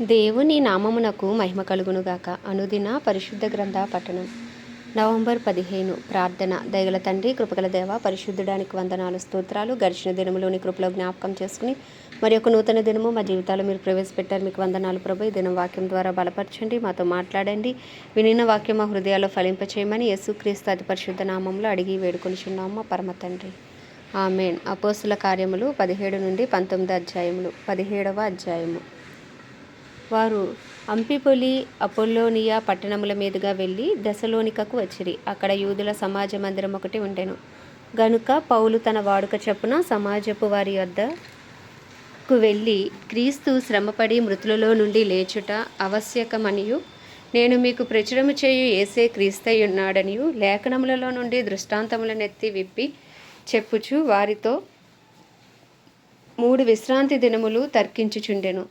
దేవుని నామమునకు మహిమ కలుగునుగాక. అనుదిన పరిశుద్ధ గ్రంథ పఠనం. నవంబర్ పదిహేను ప్రార్థన. దయగల తండ్రి కృపగల దేవ పరిశుద్ధుడానికి వందనాలు స్తోత్రాలు. గడిచిన దినములోని కృపలో జ్ఞాపకం చేసుకుని మరి ఒక నూతన దినము మా జీవితాలు మీరు ప్రవేశపెట్టారు. మీకు వందనాలు ప్రభు. ఈ దినం వాక్యం ద్వారా బలపరచండి మాతో మాట్లాడండి. వినిన వాక్యం మా హృదయాల్లో ఫలింపచేయమని యేసుక్రీస్తు అతి పరిశుద్ధ నామంలో అడిగి వేడుకొనిచున్నాము మా పరమ తండ్రి. ఆమెన్. అపోసుల కార్యములు పదిహేడు నుండి పంతొమ్మిది అధ్యాయములు. పదిహేడవ అధ్యాయము. వారు అంపిపొలి అపోలోనియా పట్టణముల మీదుగా వెళ్ళి దశలోనికకు వచ్చిరి. అక్కడ యూదుల సమాజ మందిరం ఒకటి ఉండెను. గనుక పౌలు తన వాడుక చొప్పున సమాజపు వారి వద్దకు వెళ్ళి క్రీస్తు శ్రమపడి మృతులలో నుండి లేచుట ఆవశ్యకమనియు. నేను మీకు ప్రచురము చేయు ఏసే క్రీస్తై ఉన్నాడనియు లేఖనములలో నుండి దృష్టాంతములనెత్తి విప్పి చెప్పుచు వారితో మూడు విశ్రాంతి దినములు తర్కించుచుండెను.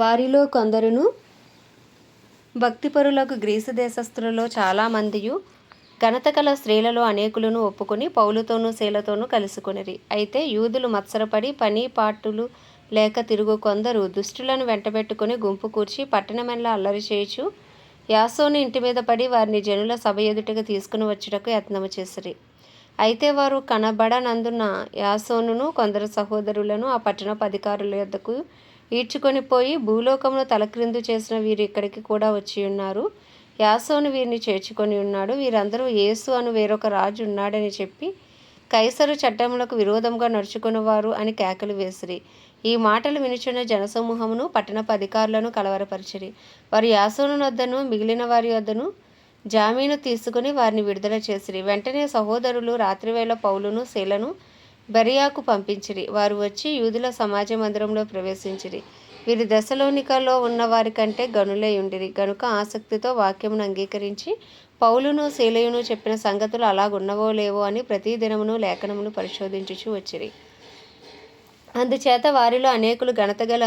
వారిలో కొందరును భక్తిపరులకు గ్రీసు దేశస్థులలో చాలామందియు ఘనతకల స్త్రీలలో అనేకులను ఒప్పుకొని పౌలుతోనూ శీలతోనూ కలుసుకునిరి. అయితే యూదులు మత్సరపడి పని పాటులు లేక తిరుగు కొందరు దుష్టులను వెంటబెట్టుకుని గుంపు కూర్చి పట్టణమెల్లా అల్లరి చేయుచు యాసోని ఇంటి మీద పడి వారిని జనుల సభ ఎదుటగా తీసుకుని వచ్చుటకు యత్నము చేసిరి. అయితే వారు కనబడనందున యాసోనును కొందరు సహోదరులను ఆ పట్టణపు అధికారుల యొద్దకు ఈడ్చుకొని పోయి భూలోకమును తలక్రిందు చేసిన వీరు ఇక్కడికి కూడా వచ్చి ఉన్నారు. యాసోను వీరిని చేర్చుకొని ఉన్నాడు. వీరందరూ యేసు అను వేరొక రాజు ఉన్నాడని చెప్పి కైసరు చట్టములకు విరోధంగా నడుచుకున్నవారు అని కేకలు వేసిరి. ఈ మాటలు వినుచున్న జనసమూహమును పట్టణపు అధికారులను కలవరపరిచిరి. వారు యాసోను వద్దను మిగిలిన వారి వద్దను జామీను తీసుకుని వారిని విడుదల చేసిరి. వెంటనే సహోదరులు రాత్రివేళ పౌలును శీలను బెరియాకు పంపించిరి. వారు వచ్చి యూదుల సమాజ మందిరంలో ప్రవేశించిరి. వీరి దశలోనికలో ఉన్న వారి కంటే గనులై ఉండిరి. గనుక ఆసక్తితో వాక్యమును అంగీకరించి పౌలును శీలయును చెప్పిన సంగతులు అలాగున్నవో లేవో అని ప్రతి దినమును లేఖనమును పరిశోధించుచు వచ్చిరి. అందుచేత వారిలో అనేకులు ఘనత గల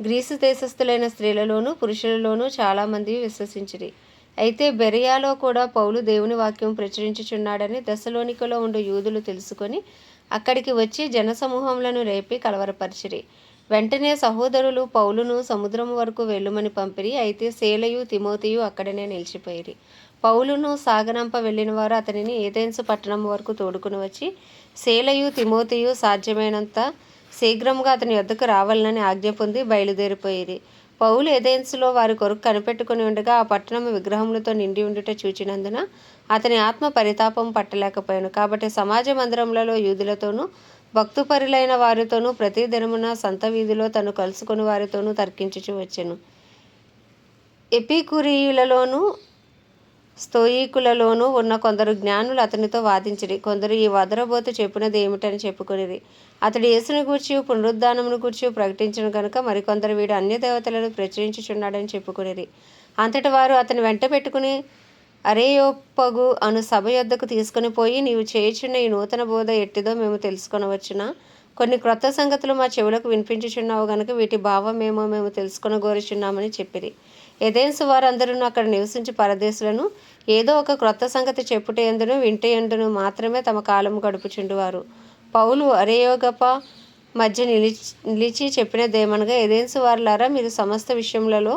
గ్రీసు దేశస్థులైన స్త్రీలలోనూ పురుషులలోనూ చాలామంది విశ్వసించిరి. అయితే బెరియాలో కూడా పౌలు దేవుని వాక్యం ప్రచురించుచున్నాడని దశలోనికలో ఉండు యూదులు తెలుసుకొని అక్కడికి వచ్చి జనసమూహములను రేపి కలవరపరిచిరి. వెంటనే సహోదరులు పౌలును సముద్రం వరకు వెళ్ళుమని పంపిరి. అయితే శేలయు తిమోతియు అక్కడనే నిలిచిపోయిరి. పౌలును సాగనంప వెళ్ళిన వారు అతనిని ఏదెన్సు పట్టణం వరకు తోడుకుని వచ్చి శేలయు తిమోతియు సాధ్యమైనంత శీఘ్రంగా అతని వద్దకు రావాలని ఆజ్ఞ పొంది బయలుదేరిపోయిరి. పౌలు ఎదెన్సులో వారి కొరకు కనిపెట్టుకుని ఉండగా ఆ పట్టణం విగ్రహములతో నిండి ఉండుట చూచినందున అతని ఆత్మ పరితాపం పట్టలేకపోయాను. కాబట్టి సమాజ మందిరములలో యూదులతోనూ భక్తుపరులైన వారితోనూ ప్రతి దినమున సంత వీధిలో తను కలుసుకుని వారితోనూ తర్కించుచు వచ్చాను. ఎపికురియులలోనూ స్తోయికులలోనూ ఉన్న కొందరు జ్ఞానులు అతనితో వాదించిరి. కొందరు ఈ వదరబోతు చెప్పినది ఏమిటని చెప్పుకునేది అతడు యేసుని గూర్చి పునరుద్ధానమును గూర్చి ప్రకటించిన కనుక మరికొందరు వీడు అన్య దేవతలను ప్రచురించుచున్నాడని చెప్పుకునేది అంతటి వారు అతని వెంట పెట్టుకుని అరేయోపగు అను సభ యొద్దకు తీసుకుని పోయి నీవు చేయుచున్న ఈ నూతన బోధ ఎట్టిదో మేము తెలుసుకొనవచ్చునా? కొన్ని క్రొత్త సంగతులు మా చెవులకు వినిపించుచున్నావు గనుక వీటి భావమేమో మేము తెలుసుకొనగోరుచున్నామని చెప్పిరి. ఎదేన్సు వారందరూ అక్కడ నివసించి పరదేశులను ఏదో ఒక క్రొత్త సంగతి చెప్పుట ఎందును వింటే ఎందును మాత్రమే తమ కాలం గడుపుచుండువారు. పౌలు అరేయోగప మధ్య నిలిచి నిలిచి చెప్పినదేమనగా ఎదేన్సు వారులారా మీరు సమస్త విషయములలో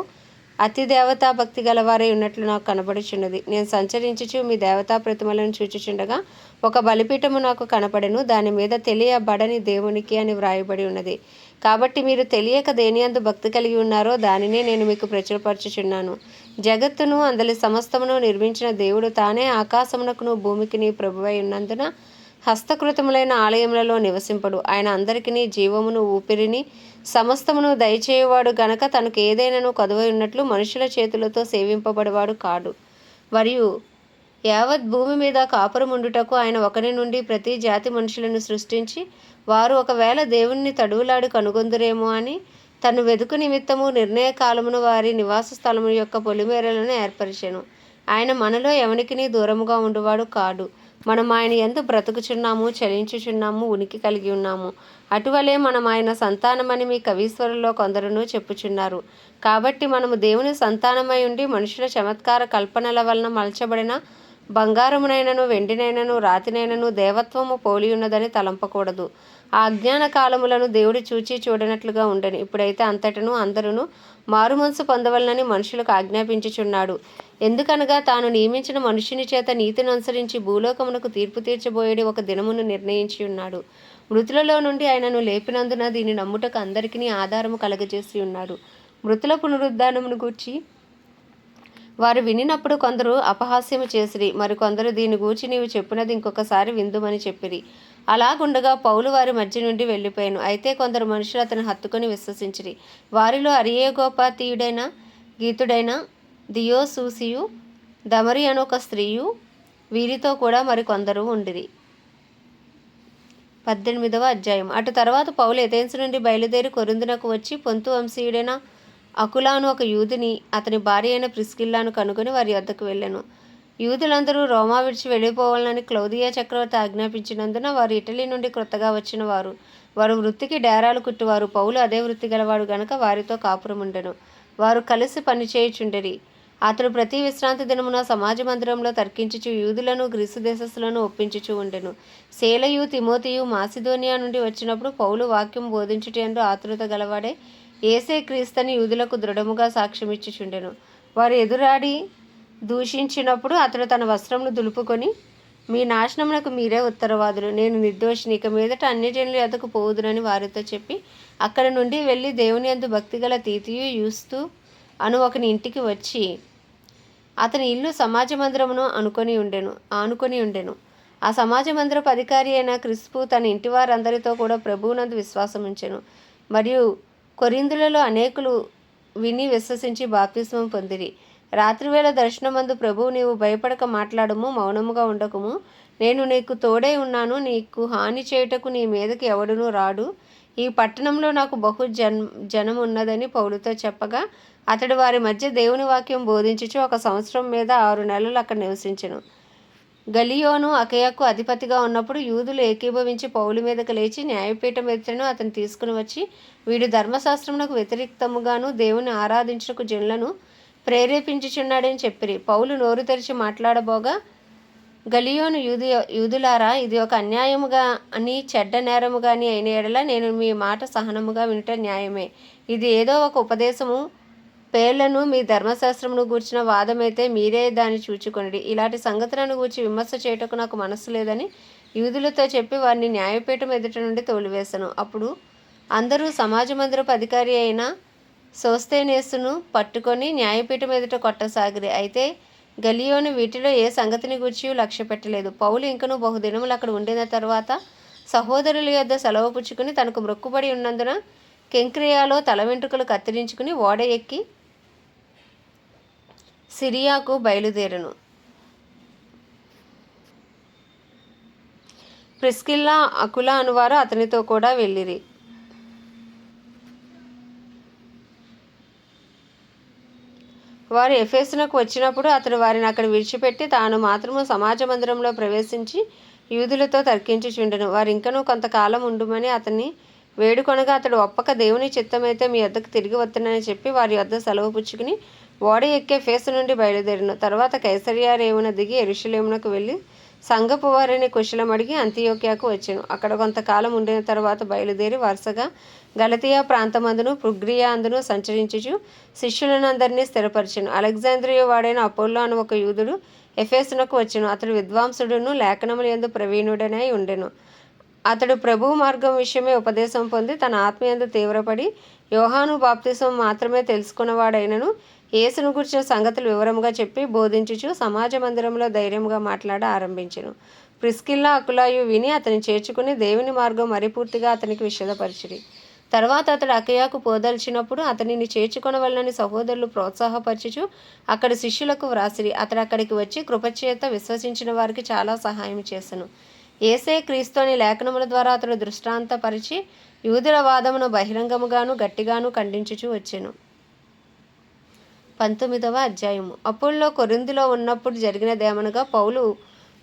అతి దేవతా భక్తి గలవారై ఉన్నట్లు నాకు కనబడుచున్నది. నేను సంచరించుచు మీ దేవతా ప్రతిమలను చూచుచుండగా ఒక బలిపీఠము నాకు కనపడెను. దాని మీద తెలియబడని దేవునికి అని వ్రాయబడి ఉన్నది. కాబట్టి మీరు తెలియక దేనియందు భక్తి కలిగి ఉన్నారో దానినే నేను మీకు ప్రచురపరచుచున్నాను. జగత్తును అందలి సమస్తమును నిర్మించిన దేవుడు తానే ఆకాశమునకును భూమికిని ప్రభువై ఉన్నందున హస్తకృతములైన ఆలయములలో నివసింపడు. ఆయన అందరికీ జీవమును ఊపిరిని సమస్తమును దయచేయువాడు గనక తనకు ఏదైనాను కదువై ఉన్నట్లు మనుషుల చేతులతో సేవింపబడేవాడు కాడు. మరియు యావత్ భూమి మీద కాపురముండుటకు ఆయన ఒకరి నుండి ప్రతి జాతి మనుషులను సృష్టించి వారు ఒకవేళ దేవుణ్ణి తడువులాడు కనుగొందురేమో అని తను వెదుకు నిమిత్తము నిర్ణయ కాలమును వారి నివాస స్థలము యొక్క పొలిమేరలను ఏర్పరిచాను. ఆయన మనలో ఎవనికిని దూరముగా ఉండువాడు కాడు. మనం ఆయన ఎందు బ్రతుకుచున్నాము చలించుచున్నాము ఉనికి కలిగి ఉన్నాము. అటువలే మనం ఆయన సంతానమని మీ కవీశ్వరుల్లో కొందరును చెప్పుచున్నారు. కాబట్టి మనము దేవుని సంతానమై ఉండి మనుషుల చమత్కార కల్పనల వలన మలచబడిన బంగారమునైనను వెండినైనను రాతినైనను దేవత్వము పోలి ఉన్నదని తలంపకూడదు. ఆ అజ్ఞాన కాలములను దేవుడు చూచి చూడనట్లుగా ఉండను. ఇప్పుడైతే అంతటను అందరూ మారుమనసు పొందవలనని మనుషులకు ఆజ్ఞాపించుచున్నాడు. ఎందుకనగా తాను నియమించిన మనుషుని చేత నీతిని అనుసరించి భూలోకమునకు తీర్పు తీర్చబోయేది ఒక దినమును నిర్ణయించి ఉన్నాడు మృతులలో నుండి ఆయనను లేపినందున దీని నమ్ముటకు అందరికీ ఆధారము కలగజేసి ఉన్నాడు. మృతుల పునరుద్ధానమును గూర్చి వారు వినినప్పుడు కొందరు అపహాస్యము చేసిరి. మరికొందరు దీని గూర్చి నీవు చెప్పినది ఇంకొకసారి విందుమని చెప్పిరి. అలాగుండగా పౌలు వారి మధ్య నుండి వెళ్ళిపోయాను. అయితే కొందరు మనుషులు అతను హత్తుకొని విశ్వసించిరి. వారిలో అరియేగోపాతీయుడైన గీతుడైన దియోసూసియు దమరి అను ఒక స్త్రీయు వీరితో కూడా మరికొందరు ఉండిరి. పద్దెనిమిదవ అధ్యాయం. అటు తర్వాత పౌలు ఎథెన్స్ నుండి బయలుదేరి కొరిందునకు వచ్చి పొంతు వంశీయుడైన అకులాను ఒక యూదిని అతని భార్య అయిన ప్రిస్కిల్లాను కనుగొని వారి వద్దకు వెళ్ళాను. యూదులందరూ రోమా విడిచి వెళ్ళిపోవాలని క్లౌదియా చక్రవర్తి ఆజ్ఞాపించినందున వారు ఇటలీ నుండి క్రొత్తగా వచ్చిన వారు. వారు వృత్తికి డేరాలు కుట్టువారు. పౌలు అదే వృత్తి గలవాడు గనక వారితో కాపురముండెను. వారు కలిసి పనిచేయుచుండెరి అతడు ప్రతి విశ్రాంతి దినమున సమాజ మందిరంలో తర్కించుచు యూదులను గ్రీసు దేశస్సులను ఒప్పించుచు ఉండెను. శేలయు తిమోతియు మాసిదోనియా నుండి వచ్చినప్పుడు పౌలు వాక్యం బోధించుటందు ఆతృత గలవాడే. ఏసే క్రీస్తని యూదులకు దృఢముగా సాక్ష్యమిచ్చుచుండెను. వారు ఎదురాడి దూషించినప్పుడు అతడు తన వస్త్రమును దులుపుకొని మీ నాశనమునకు మీరే ఉత్తరవాదులు. నేను నిర్దోషిని. ఇక మీదట అన్యజనుల ఎదకు పోవుదునని వారితో చెప్పి అక్కడ నుండి వెళ్ళి దేవుని అందు భక్తిగల తీతియు యూస్తూ అను ఒకని ఇంటికి వచ్చి అతని ఇల్లు సమాజ మందిరమును అనుకొని ఉండెను ఆనుకొని ఉండెను. ఆ సమాజ మందిరపు అధికారి అయిన క్రిస్పు తన ఇంటి వారందరితో కూడా ప్రభువునందు విశ్వాసం ఉంచెను మరియు కొరిందులలో అనేకులు విని విశ్వసించి బాప్తిస్మం పొందిరి. రాత్రివేళ దర్శనమందు ప్రభువు నీవు భయపడక మాట్లాడము మౌనముగా ఉండకము. నేను నీకు తోడై ఉన్నాను నీకు హాని చేయుటకు నీ మీదకి ఎవడునూ రాడు. ఈ పట్టణంలో నాకు బహు జన్ జనం ఉన్నదని పౌలుతో చెప్పగా అతడు వారి మధ్య దేవుని వాక్యం బోధించుచు ఒక సంవత్సరం మీద ఆరు నెలలు అక్కడ నివసించను. గలియోను అకయకు అధిపతిగా ఉన్నప్పుడు యూదులు ఏకీభవించి పౌలు మీదకు లేచి న్యాయపీఠం ఎత్తును అతను తీసుకుని వచ్చి వీడు ధర్మశాస్త్రమునకు వ్యతిరేక్తముగాను దేవుని ఆరాధించుటకు జనులను ప్రేరేపించుచున్నాడని చెప్పిరి. పౌలు నోరు తెరిచి మాట్లాడబోగా గలియోను యూదు యూదులారా ఇది ఒక అన్యాయముగా అని చెడ్డ నేరము గాని అయిన ఎడల నేను మీ మాట సహనముగా వినట న్యాయమే. ఇది ఏదో ఒక ఉపదేశము. పేర్లను మీ ధర్మశాస్త్రమును గూర్చిన వాదమైతే మీరే దాన్ని చూచుకొనిడి ఇలాంటి సంగతులను గూర్చి విమర్శ చేయటకు నాకు మనస్సు లేదని యూదులతో చెప్పి వారిని న్యాయపీఠం ఎదుట నుండి తోలివేశాను అప్పుడు అందరూ సమాజ మందిరపు అధికారి అయిన సోస్తేనేసును పట్టుకొని న్యాయపీఠం ఎదుట కొట్టసాగిరి. అయితే గలియోను వీటిలో ఏ సంగతిని గూర్చి లక్ష్య పెట్టలేదు. పౌలు ఇంకను బహుదినములు అక్కడ ఉండిన తర్వాత సహోదరుల యొద్ద సెలవు పుచ్చుకుని తనకు మొక్కుబడి ఉన్నందున కెంక్రియాలో తల వెంట్రుకలు కత్తిరించుకుని ఓడ ఎక్కి సిరియాకు బయలుదేరను. ప్రిస్కిల్లా అకుల అనువారు అతనితో కూడా వెళ్ళిరి. వారు ఎఫెస్నకు వచ్చినప్పుడు అతడు వారిని అక్కడ విడిచిపెట్టి తాను మాత్రము సమాజ మందిరంలో ప్రవేశించి యూదులతో తర్కించుచుండెను. వారు ఇంకనూ కొంతకాలం ఉండుమని అతన్ని వేడుకొనగా అతడు ఒప్పక దేవుని చిత్తమైతే మీ వద్దకు తిరిగి వస్తున్నానని చెప్పి వారి వద్ద సెలవు పుచ్చుకుని ఓడ ఎక్కే ఫేసు నుండి బయలుదేరిను. తర్వాత కైసరియారేవున దిగి ఎరుషులేమునకు వెళ్ళి సంగపు వారిని కుశలమడిగి అంత్యోక్యాకు వచ్చాను. అక్కడ కొంతకాలం ఉండిన తర్వాత బయలుదేరి వరుసగా గలతియా ప్రాంతమందును పుగ్రియా అందును సంచరించుచు శిష్యులనందరినీ స్థిరపరిచాను. అలెగ్జాంద్రియా వాడైన అపోల్లో అని ఒక యూదుడు ఎఫేసునకు వచ్చాను. అతడు విద్వాంసుడును లేఖనముల ఎందు ప్రవీణుడనై ఉండెను. అతడు ప్రభు మార్గం విషయమే ఉపదేశం పొంది తన ఆత్మీయందు తీవ్రపడి యోహాను బాప్తిసం మాత్రమే తెలుసుకున్నవాడైనను యేసును గురించిన సంగతులు వివరముగా చెప్పి బోధించుచు సమాజ మందిరంలో ధైర్యంగా మాట్లాడ ఆరంభించెను. ప్రిస్కిల్లా అకులాయు విని అతని చేర్చుకుని దేవుని మార్గం మరిపూర్తిగా అతనికి విషదపరిచిరి తర్వాత అతడు అకయాకు పోదల్చినప్పుడు అతనిని చేర్చుకొనవలనని సహోదరులు ప్రోత్సాహపరచుచు అక్కడి శిష్యులకు వ్రాసిరి. అతడు అక్కడికి వచ్చి కృపచేత విశ్వసించిన వారికి చాలా సహాయం చేశాను ఏసే క్రీస్తుని లేఖనముల ద్వారా అతడు దృష్టాంతపరిచి యూదుల వాదమును బహిరంగముగాను గట్టిగాను ఖండించుచూ వచ్చాను. పంతొమ్మిదవ అధ్యాయము. అప్పుల్లో కొరిందులో ఉన్నప్పుడు జరిగినదేమనగా పౌలు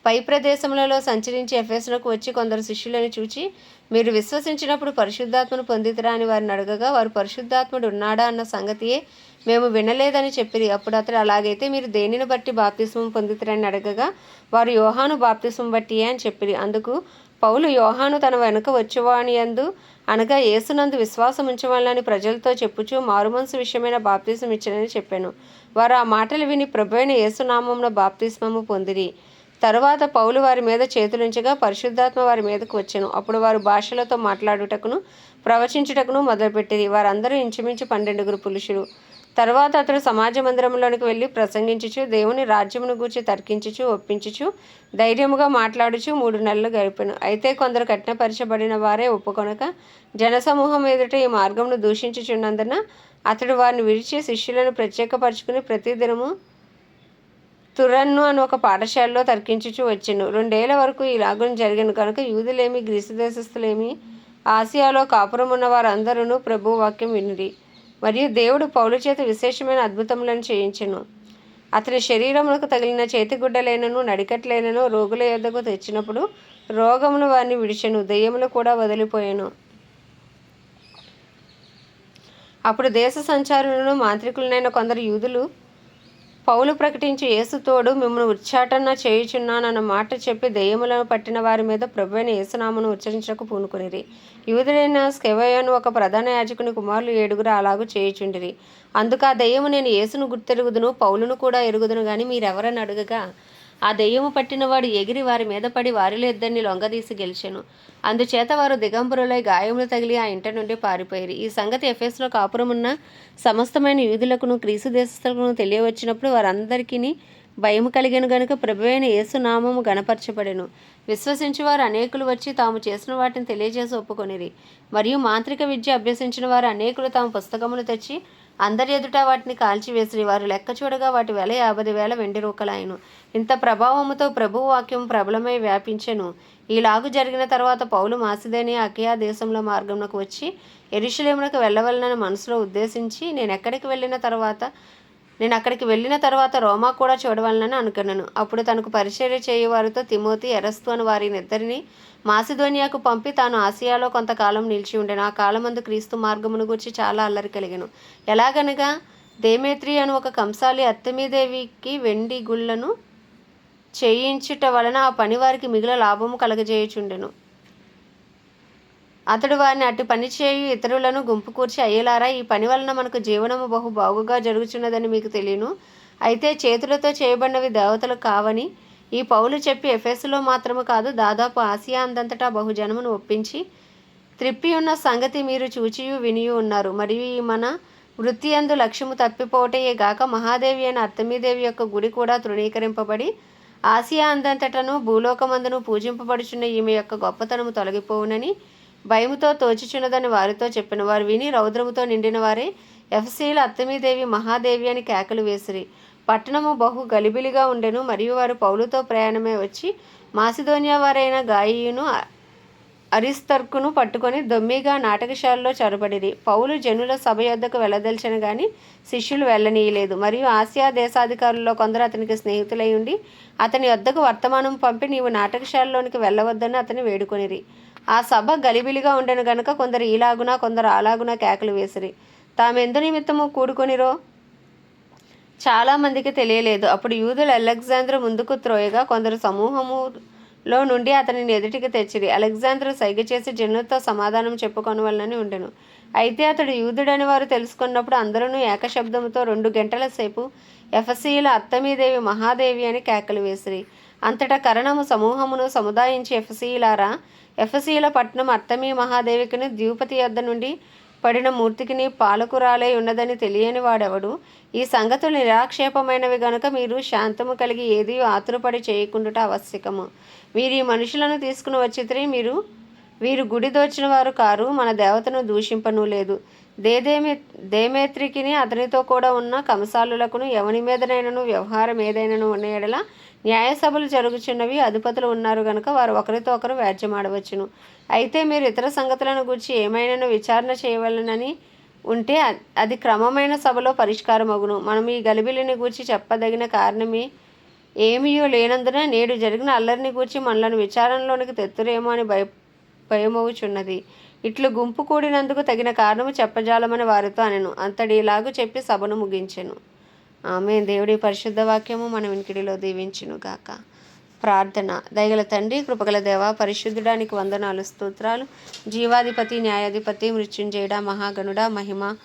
పై ప్రదేశములలో సంచరించి ఎఫెసునకు వచ్చి కొందరు శిష్యులను చూచి మీరు విశ్వసించినప్పుడు పరిశుద్ధాత్మను పొందితరా అని వారిని అడగగా వారు పరిశుద్ధాత్ముడు ఉన్నాడా అన్న సంగతియే మేము వినలేదని చెప్పిరి. అప్పుడు అతడు అలాగైతే మీరు దేనిని బట్టి బాప్తిస్మం పొందితరని అడగగా వారు యోహాను బాప్తిస్మం బట్టియే అని చెప్పిరి. అందుకు పౌలు యోహాను తన వెనుక వచ్చేవాని యందు అనగా యేసునందు విశ్వాసం ఉంచవాలని ప్రజలతో చెప్పుచూ మారుమనసు విషయమైన బాప్తిజం ఇచ్చానని చెప్పాను. వారు ఆ మాటలు విని ప్రభువైన యేసునామంలో బాప్తిస్మము పొందిరి. తరువాత పౌలు వారి మీద చేతులుంచగా పరిశుద్ధాత్మ వారి మీదకు వచ్చాను. అప్పుడు వారు భాషలతో మాట్లాడుటకును ప్రవచించుటకును మొదలుపెట్టిరి. వారందరూ ఇంచుమించు పన్నెండుగురు పురుషులు. తర్వాత అతడు సమాజ మందిరంలోనికి వెళ్ళి ప్రసంగించుచు దేవుని రాజ్యమును గూర్చి తర్కించుచు ఒప్పించుచు ధైర్యముగా మాట్లాడుచు మూడు నెలలు గడిపాను. అయితే కొందరు కఠినపరచబడిన వారే ఒప్పుకొనక జనసమూహం ఎదుట ఈ మార్గమును దూషించుచున్నందున అతడు వారిని విడిచి శిష్యులను ప్రత్యేకపరుచుకుని ప్రతిదినము తురన్ను అని ఒక పాఠశాలలో తర్కించుచు వచ్చెను. రెండేళ్ళ వరకు ఈ లాగుని జరిగిన కనుక యూదులేమి గ్రీసు దేశస్థులేమి ఆసియాలో కాపురం ఉన్న వారందరూ ప్రభు వాక్యం వినిరి మరియు దేవుడు పౌలు చేత విశేషమైన అద్భుతములను చేయించెను. అతని శరీరమునకు తగిలిన చేతిగుడ్డలైనను నడికట్లైనను రోగుల యొద్దకు తెచ్చినప్పుడు రోగమును వారిని విడిచెను దెయ్యములు కూడా వదిలిపోయాను. అప్పుడు దేశ సంచారులను మాంత్రికులనైన కొందరు యూదులు పౌలు ప్రకటించి యేసుతోడు మిమ్మల్ని ఉచ్చాటన చేయుచున్నానన్న మాట చెప్పి దెయ్యములను పట్టిన వారి మీద ప్రభువైన యేసునామను ఉచ్చరించకు పూనుకునిరి. యూదుడైన స్కెవయోను ఒక ప్రధాన యాజకుని కుమారులు ఏడుగురు అలాగూ చేయుచుండిరి. అందుకు ఆ దెయ్యము నేను యేసును గుర్తెరుగుదును పౌలును కూడా ఎరుగుదును కానీ మీరెవరని అడుగగా? ఆ దెయ్యము పట్టినవాడు ఎగిరి వారి మీద పడి వారిలో ఇద్దరిని లొంగదీసి గెలిచెను. అందుచేత వారు దిగంబరులై గాయములు తగిలి ఆ ఇంటి నుండి పారిపోయారు. ఈ సంగతి ఎఫెస్లో కాపురమున్న సమస్తమైన యూదులకును క్రీసు దేశస్థులకును తెలియవచ్చినప్పుడు వారందరికీ భయము కలిగిన గనుక ప్రభువైన యేసునామము గణపరచబడెను. విశ్వసించి వారు అనేకులు వచ్చి తాము చేసిన వాటిని తెలియజేసి ఒప్పుకొనిరి. మరియు మాంత్రిక విద్య అభ్యసించిన వారు అనేకులు తాము పుస్తకములు తెచ్చి అందరి ఎదుట వాటిని కాల్చివేసి వారు లెక్క చూడగా వాటి వెల యాభై వేల వెండి రూకలాయను ఇంత ప్రభావముతో ప్రభు వాక్యం ప్రబలమై వ్యాపించెను. ఈలాగు జరిగిన తర్వాత పౌలు మాసిదేని అకియా దేశంలో మార్గంలోకి వచ్చి ఎరుషులేమునకు వెళ్ళవలనని మనసులో ఉద్దేశించి నేను ఎక్కడికి వెళ్ళిన తర్వాత నేను అక్కడికి వెళ్ళిన తర్వాత రోమా కూడా చూడవలనని అనుకున్నాను. అప్పుడు తనకు పరిచర్య చేయవారితో తిమోతి ఎరస్తు అని వారినిద్దరిని మాసిధోనియాకు పంపి తాను ఆసియాలో కొంతకాలం నిలిచి ఉండెను. ఆ కాలమందు క్రీస్తు మార్గమును గురించి చాలా అల్లరి కలిగాను. ఎలాగనగా దేమేత్రి అని ఒక కంసాలి అత్తమీదేవికి వెండి గుళ్ళను చేయించుట వలన ఆ పని వారికి మిగిలిన లాభము కలగజేయుచుండెను. అతడు వారిని అటు పని చేయు ఇతరులను గుంపు కూర్చి అయ్యేలారా? ఈ పని వలన మనకు జీవనము బహు బాగుగా జరుగుచున్నదని మీకు తెలియను. అయితే చేతులతో చేయబడినవి దేవతలు కావని ఈ పౌలు చెప్పి ఎఫెస్లో మాత్రము కాదు దాదాపు ఆసియా అందంతటా బహుజనమును ఒప్పించి త్రిప్పి ఉన్న సంగతి మీరు చూచియు వినియు ఉన్నారు. మరియు ఈ మన వృత్తి అందు లక్ష్యము తప్పిపోవటయే గాక మహాదేవి అయిన అత్తమీదేవి యొక్క గుడి కూడా తృణీకరింపబడి ఆసియా అందంతటను భూలోకమందును పూజింపబడుచున్న ఈమె యొక్క గొప్పతనము తొలగిపోవునని భయముతో తోచుచున్నదని వారితో చెప్పిన వారు విని రౌద్రముతో నిండిన వారే. ఎఫ్సీల అత్తమీదేవి మహాదేవి అని కేకలు వేసిరి. పట్టణము బహు గలిబిలిగా ఉండెను మరియు వారు పౌలుతో ప్రయాణమే వచ్చి మాసిదోనియా వారైన గాయీయును అరిస్తర్కును పట్టుకొని దొమ్మిగా నాటకశాలలో చొరబడిరి. పౌలు జనుల సభ యొద్దకు వెళ్ళదలిచిన గాని శిష్యులు వెళ్ళనీయలేదు. మరియు ఆసియా దేశాధికారుల్లో కొందరు అతనికి స్నేహితులై ఉండి అతని వద్దకు వర్తమానం పంపి నీవు నాటకశాలలోనికి వెళ్ళవద్దని అతని వేడుకొనిరి. ఆ సభ గలిబిలిగా ఉండెను గనుక కొందరు ఈలాగున కొందరు అలాగున కేకలు వేసిరి. తామెందు నిమిత్తము కూడుకొనిరో? చాలామందికి తెలియలేదు. అప్పుడు యూదులు అలెగ్జాంద్ర ముందుకు త్రోయగా కొందరు సమూహములో నుండి అతనిని ఎదుటికి తెచ్చిరి. అలెగ్జాంద్ర సైగ చేసి జనులతో సమాధానం చెప్పుకొనవలనని ఉండెను. అయితే అతడు యూదుడని వారు తెలుసుకున్నప్పుడు అందరూ ఏకశబ్దముతో రెండు గంటల సేపు ఎఫసీల అత్తమీదేవి మహాదేవి అని కేకలు వేసిరి. అంతటా కరణము సమూహమును సముదాయించి ఎఫసీలారా ఎఫసీల పట్నం అత్తమీ మహాదేవికిని ద్యూపతి యొద్ద నుండి పడిన మూర్తికిని పాలకురాలై ఉన్నదని తెలియని వాడెవడు? ఈ సంగతులు నిరాక్షేపమైనవి గనుక మీరు శాంతము కలిగి ఏది ఆతురపడి చేయకుండుట ఆవశ్యకము. మీరు ఈ మనుషులను తీసుకుని వచ్చితే మీరు వీరు గుడి దోచిన వారు కారు మన దేవతను దూషింపను లేదు. దేదేమి దేమేత్రికిని అతనితో కూడా ఉన్న కంసాలులకును ఎవని మీదనైనను వ్యవహారం ఏదైనాను ఉన్న ఎడల న్యాయసభలు జరుగుచున్నవి అధిపతులు ఉన్నారు గనుక వారు ఒకరితో ఒకరు వ్యాజ్యమాడవచ్చును. అయితే మీరు ఇతర సంగతులను గురించి ఏమైనా విచారణ చేయవలనని ఉంటే అది క్రమమైన సభలో పరిష్కారమగును. మనం ఈ గలిబిలిని గూర్చి చెప్పదగిన కారణమే ఏమీయో లేనందున నేడు జరిగిన అల్లరిని గూర్చి మనలను విచారణలోనికి తెత్తురేమో అని భయ భయమవుచున్నది. ఇట్లు గుంపు కూడినందుకు తగిన కారణము చెప్పజాలమని వారితో అనెను. అంతడిలాగు చెప్పి సభను ముగించెను. ఆమె దేవుడి పరిశుద్ధ వాక్యము మన వినికిడిలో దీవించును గాక ప్రార్థన. దయగల తండ్రి కృపగల దేవ పరిశుద్ధుడానికి వందనాలు స్తోత్రాలు. జీవాధిపతి న్యాయాధిపతి మృత్యుంజయుడ మహాగణుడ మహిమ.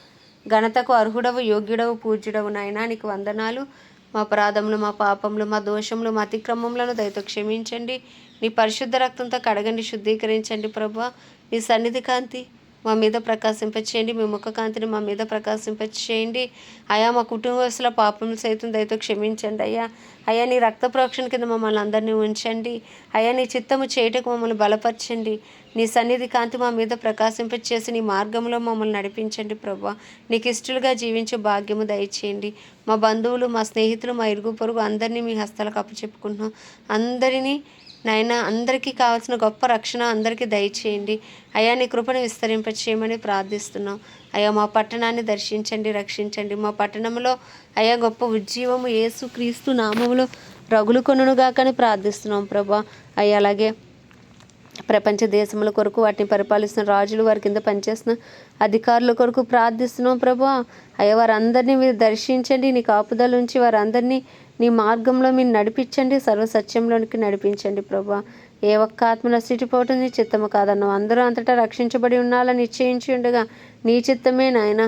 ఘనతకు అర్హుడవు యోగ్యుడవు పూజ్యుడవు నాయనా నీకు వందనాలు. మా అపరాధములు మా పాపములు మా దోషములు మా అతిక్రమములను దయతో క్షమించండి. నీ పరిశుద్ధ రక్తంతో కడగండి శుద్ధీకరించండి ప్రభా. నీ సన్నిధి కాంతి. మా మీద ప్రకాశింపచేయండి. మీ ముఖ కాంతిని మా మీద ప్రకాశింపచేయండి. అయా మా కుటుంబస్తుల పాపం సైతం దయతో క్షమించండి అయ్యా. అయ్యా నీ రక్త ప్రోక్షణ కింద మమ్మల్ని అందరినీ ఉంచండి. అయ్యా నీ చిత్తము చేయటకు మమ్మల్ని బలపరచండి. నీ సన్నిధి కాంతి మా మీద ప్రకాశింపచేసి నీ మార్గంలో మమ్మల్ని నడిపించండి ప్రభా. నీకు ఇష్టలుగా జీవించే భాగ్యము దయచేయండి. మా బంధువులు మా స్నేహితులు మా ఇరుగు పొరుగు అందరినీ మీ హస్తాలకు అప్పచెప్పుకుంటున్నాం. అందరినీ నాయన అందరికీ కావాల్సిన గొప్ప రక్షణ అందరికీ దయచేయండి. అయా నీ కృపను విస్తరింపచేయమని ప్రార్థిస్తున్నాం. అయ్యా మా పట్టణాన్ని దర్శించండి రక్షించండి. మా పట్టణంలో అయా గొప్ప ఉజ్జీవము యేసు క్రీస్తు నామములో రగులు కొనుగాకని ప్రార్థిస్తున్నాం ప్రభా. అయ్యా అలాగే ప్రపంచ దేశముల కొరకు వాటిని పరిపాలిస్తున్న రాజులు వారి కింద పనిచేస్తున్న అధికారుల కొరకు ప్రార్థిస్తున్నాం ప్రభా అయ్యా వారందరినీ మీరు దర్శించండి. నీ కాపుదల నుంచి వారందరినీ నీ మార్గంలో మీరు నడిపించండి. సర్వ సత్యంలోనికి నడిపించండి ప్రభా ఏ ఒక్క ఆత్మ నశించిపోవటం నీ చిత్తము కాదన్నావు. అందరూ అంతటా రక్షించబడి ఉండాలని నిశ్చయించి ఉండగా నీ చిత్తమే నాయన.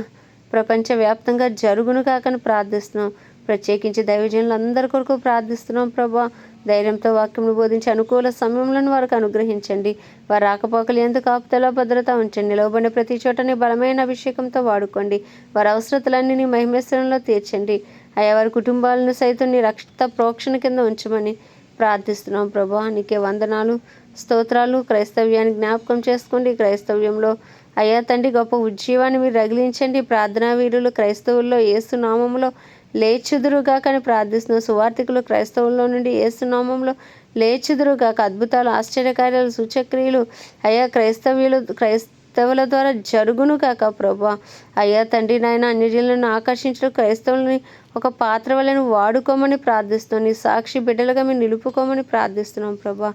ప్రపంచవ్యాప్తంగా జరుగును కాకని ప్రార్థిస్తున్నాం ప్రత్యేకించి దైవజనులు అందరి కొరకు ప్రార్థిస్తున్నాం ప్రభా. ధైర్యంతో వాక్యమును బోధించి అనుకూల సమయంలో వారికి అనుగ్రహించండి. వారి రాకపోకలు ఎందుకు ఆపుతలో భద్రత ఉంచండి. నిలవబడిన ప్రతి చోటని బలమైన అభిషేకంతో వాడుకోండి. వారి అవసరతలన్నీ నీ మహిమేశ్వరంలో తీర్చండి. అయ్యా వారి కుటుంబాలను సైతం నీ రక్షిత ప్రోక్షణ కింద ఉంచమని ప్రార్థిస్తున్నాం ప్రభా. నీకే వందనాలు స్తోత్రాలు. క్రైస్తవ్యాన్ని జ్ఞాపకం చేసుకోండి. క్రైస్తవ్యంలో అయ్యా తండ్రి గొప్ప ఉజ్జీవాన్ని మీరు రగిలించండి. ప్రార్థనా వీరులు క్రైస్తవుల్లో ఏసు నామంలో లేచుదురుగాకని ప్రార్థిస్తున్న సువార్థికులు క్రైస్తవుల్లో నుండి ఏసునామంలో లేచుదురుగాక అద్భుతాలు ఆశ్చర్యకార్యాలు సూచక్రియలు అయ్యా క్రైస్తవ్యులు క్రైస్తవుల ద్వారా జరుగును కాక ప్రభా. అయ్యా తండ్రి నాయన అన్యజనులను ఆకర్షించడం క్రైస్తవులని ఒక పాత్ర వలన వాడుకోమని ప్రార్థిస్తున్నాం. నీ సాక్షి బిడ్డలుగా మేము నిలుపుకోమని ప్రార్థిస్తున్నాం ప్రభా.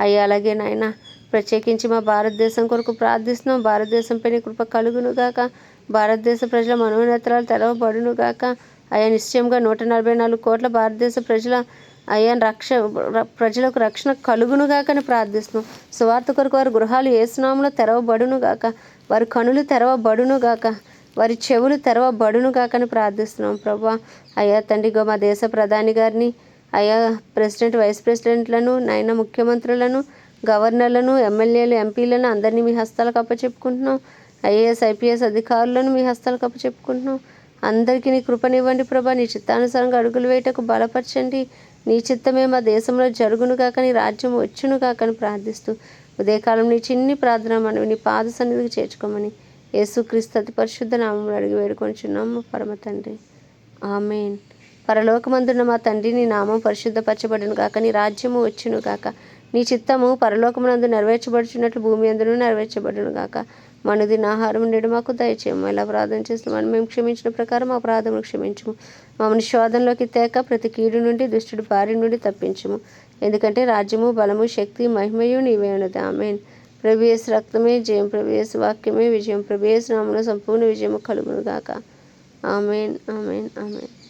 అయ్యా అలాగే నాయన ప్రత్యేకించి మా భారతదేశం కొరకు ప్రార్థిస్తున్నాం. భారతదేశంపై నీ కృప కలుగును గాక భారతదేశ ప్రజల మనోనేత్రాలు తెరవబడును గాక అయ్యా నిశ్చయంగా నూట నలభై నాలుగు కోట్ల భారతదేశ ప్రజల అయ్యా రక్ష ప్రజలకు రక్షణ కలుగునుగాకని ప్రార్థిస్తున్నాం. సువార్త కొరకు వారి గృహాలు ఏసునామంలో తెరవబడునుగాక వారి కనులు తెరవబడునుగాక వారి చెవులు తెరవబడునుగాకని ప్రార్థిస్తున్నాం ప్రభా. అయ్యా తండ్రిగో మా దేశ ప్రధాని గారిని అయ్యా ప్రెసిడెంట్ వైస్ ప్రెసిడెంట్లను నాయన ముఖ్యమంత్రులను గవర్నర్లను ఎమ్మెల్యేలు ఎంపీలను అందరినీ మీ హస్తాలకు అప్పచెప్పుకుంటున్నాం. ఐఏఎస్ ఐపీఎస్ అధికారులను మీ హస్తాలకు అప్పచెప్పుకుంటున్నాం. అందరికీ నీ కృపనివ్వండి ప్రభా. నీ చిత్తానుసారంగా అడుగులు వేయటకు బలపరచండి. నీ చిత్తమే మా దేశంలో జరుగును కాక నీ రాజ్యం వచ్చును కాకని ప్రార్థిస్తూ ఉదయకాలం నీ చిన్ని ప్రార్థన మనవి నీ పాద సన్నిధికి చేర్చుకోమని యేసుక్రీస్తు అతి పరిశుద్ధ నామములు అడిగి వేడుకొంచున్నాము పరమ తండ్రి. ఆమెన్. పరలోకమందున్న మా తండ్రి నీ నామం పరిశుద్ధపరచబడును కాక నీ రాజ్యము వచ్చును కాక నీ చిత్తము పరలోకమునందు నెరవేర్చబడుచున్నట్లు భూమి అందును నెరవేర్చబడును గాక. మనదిన ఆహారం నేడు మాకు దయచేయము. ఎలా ప్రార్థన చేస్తున్నామని మేము క్షమించిన ప్రకారం మా ప్రార్థనలు క్షమించము. మమ్మల్ని శోధనలోకి తేక ప్రతి కీడు నుండి దుష్టుడు బారి నుండి తప్పించము. ఎందుకంటే రాజ్యము బలము శక్తి మహిమయు నీవే ఉన్నది. ఆమెన్. ప్రభేస్ రక్తమే జయం ప్రభేస్ వాక్యమే విజయం ప్రభేస్ నామను సంపూర్ణ విజయము కలుగును గాక ఆమెన్ ఆమెన్ ఆమెన్.